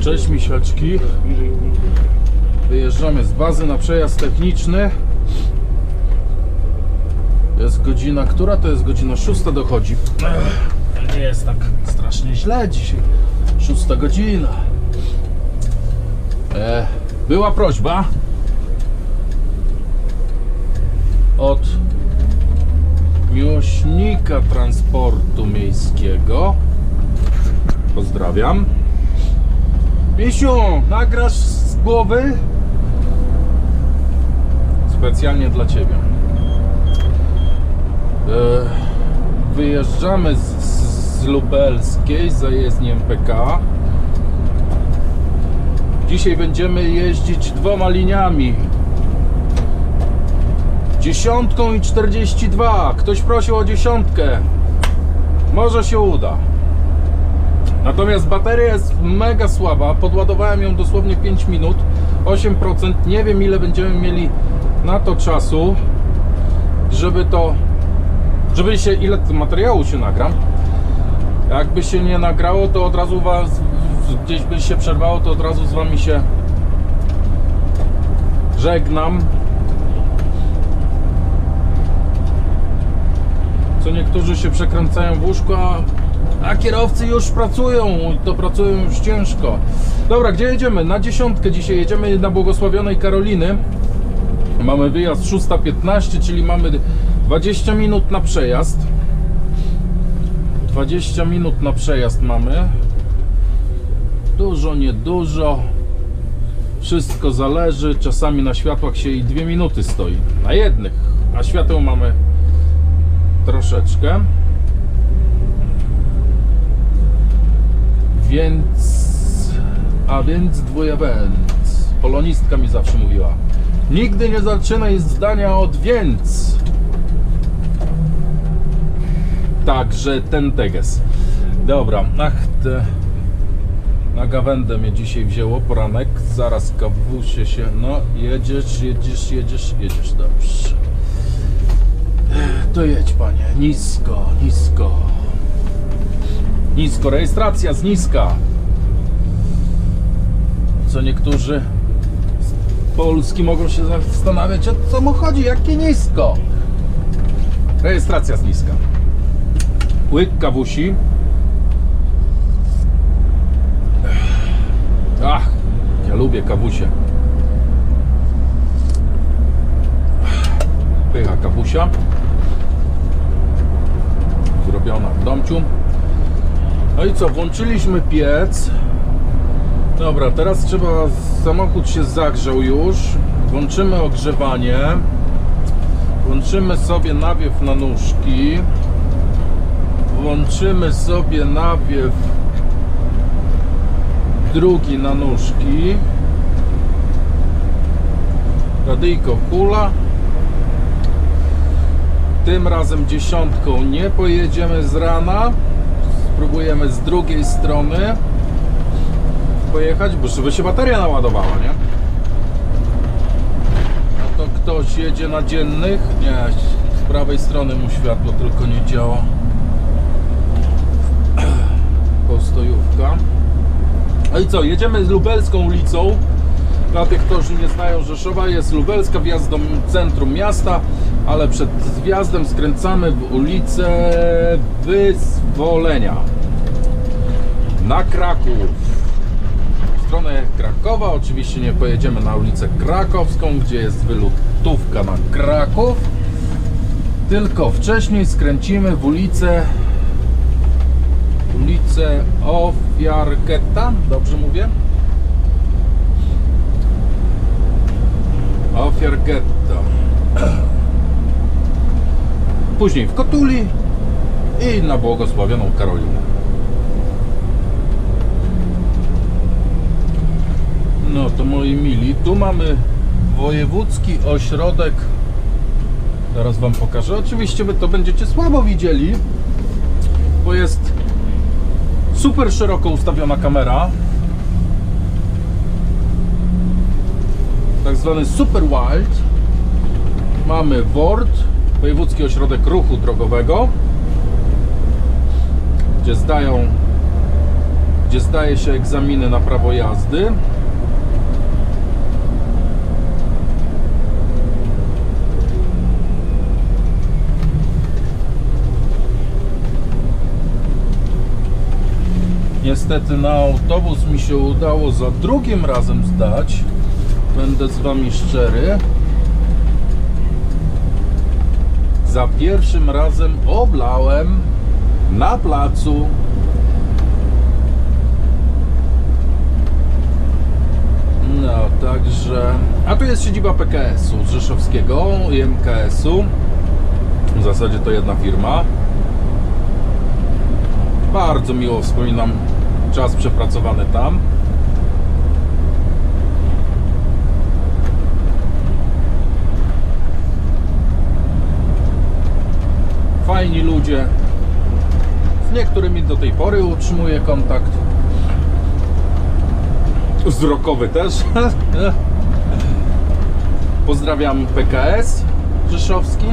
Cześć misiaczki. Wyjeżdżamy z bazy na przejazd techniczny. Jest godzina, która to jest godzina? Szósta dochodzi. Ech, Nie jest tak strasznie źle dzisiaj. Szósta godzina. E, była prośba od miłośnika transportu miejskiego. Pozdrawiam. Misiu, nagrasz z głowy? Specjalnie dla Ciebie. E, wyjeżdżamy z, z Lubelskiej, z zajezdni MPK. Dzisiaj będziemy jeździć dwoma liniami. Dziesiątką i 42. Ktoś prosił o dziesiątkę. Może się uda. Natomiast bateria jest mega słaba. Podładowałem ją dosłownie 5 minut. 8%. Nie wiem ile będziemy mieli na to czasu, żeby to. Żeby się. Ile materiału się nagram. Jakby się nie nagrało, to od razu was. Gdzieś by się przerwało, to od razu z wami się żegnam. Co niektórzy się przekręcają w łóżku, a, kierowcy już pracują, to pracują już ciężko. Dobra, gdzie jedziemy? Na dziesiątkę dzisiaj jedziemy na błogosławionej Karoliny. Mamy wyjazd 6.15, czyli mamy 20 minut na przejazd. 20 minut na przejazd mamy. Dużo, niedużo. Wszystko zależy. Czasami na światłach się i 2 minuty stoi. Na jednych. A świateł mamy troszeczkę. Więc. A więc dwóje więc. Polonistka mi zawsze mówiła. Nigdy nie zaczynaj zdania od więc. Także ten teges. Dobra, ach te. Na gawędę mnie dzisiaj wzięło poranek. Zaraz kawusie się. No, jedziesz, jedziesz, jedziesz, jedziesz. Dobrze. To jedź panie, nisko, nisko. Nisko, rejestracja z niska. Co niektórzy z Polski mogą się zastanawiać, o co mu chodzi, jakie nisko. Rejestracja z niska. Łyk kawusi. Ach, ja lubię kawusie. Pycha kawusia zrobiona w domciu. No i co, włączyliśmy piec. Dobra, teraz trzeba, samochód się zagrzał już. Włączymy ogrzewanie. Włączymy sobie nawiew na nóżki. Włączymy sobie nawiew drugi na nóżki. Radyjko hula. Tym razem dziesiątką nie pojedziemy z rana. Spróbujemy z drugiej strony pojechać, bo żeby się bateria naładowała, nie? A to ktoś jedzie na dziennych? Nie, z prawej strony mu światło tylko nie działa. Postojówka. No i co, jedziemy z Lubelską ulicą. Dla tych, którzy nie znają Rzeszowa, jest Lubelska, wjazd do centrum miasta, ale przed wjazdem skręcamy w ulicę Wyzwolenia na Kraków. W stronę Krakowa, oczywiście nie pojedziemy na ulicę Krakowską, gdzie jest wylutówka na Kraków, tylko wcześniej skręcimy w ulicę ulicę Ofiarketa, dobrze mówię? Ghetto. Później w Kotuli i na błogosławioną Karolinę. No to moi mili, tu mamy wojewódzki ośrodek. Zaraz wam pokażę. Oczywiście wy to będziecie słabo widzieli, bo jest super szeroko ustawiona kamera. Tak zwany Super Wild. Mamy WORD, Wojewódzki Ośrodek Ruchu Drogowego, gdzie zdają, gdzie zdaje się egzaminy na prawo jazdy. Niestety na autobus mi się udało za drugim razem zdać. Będę z Wami szczery. Za pierwszym razem oblałem na placu. No, także. A tu jest siedziba PKS-u Rzeszowskiego i MKS-u. W zasadzie to jedna firma. Bardzo miło wspominam czas przepracowany tam. Ludzie. Z niektórymi do tej pory utrzymuję kontakt. Wzrokowy też. Pozdrawiam PKS Rzeszowski.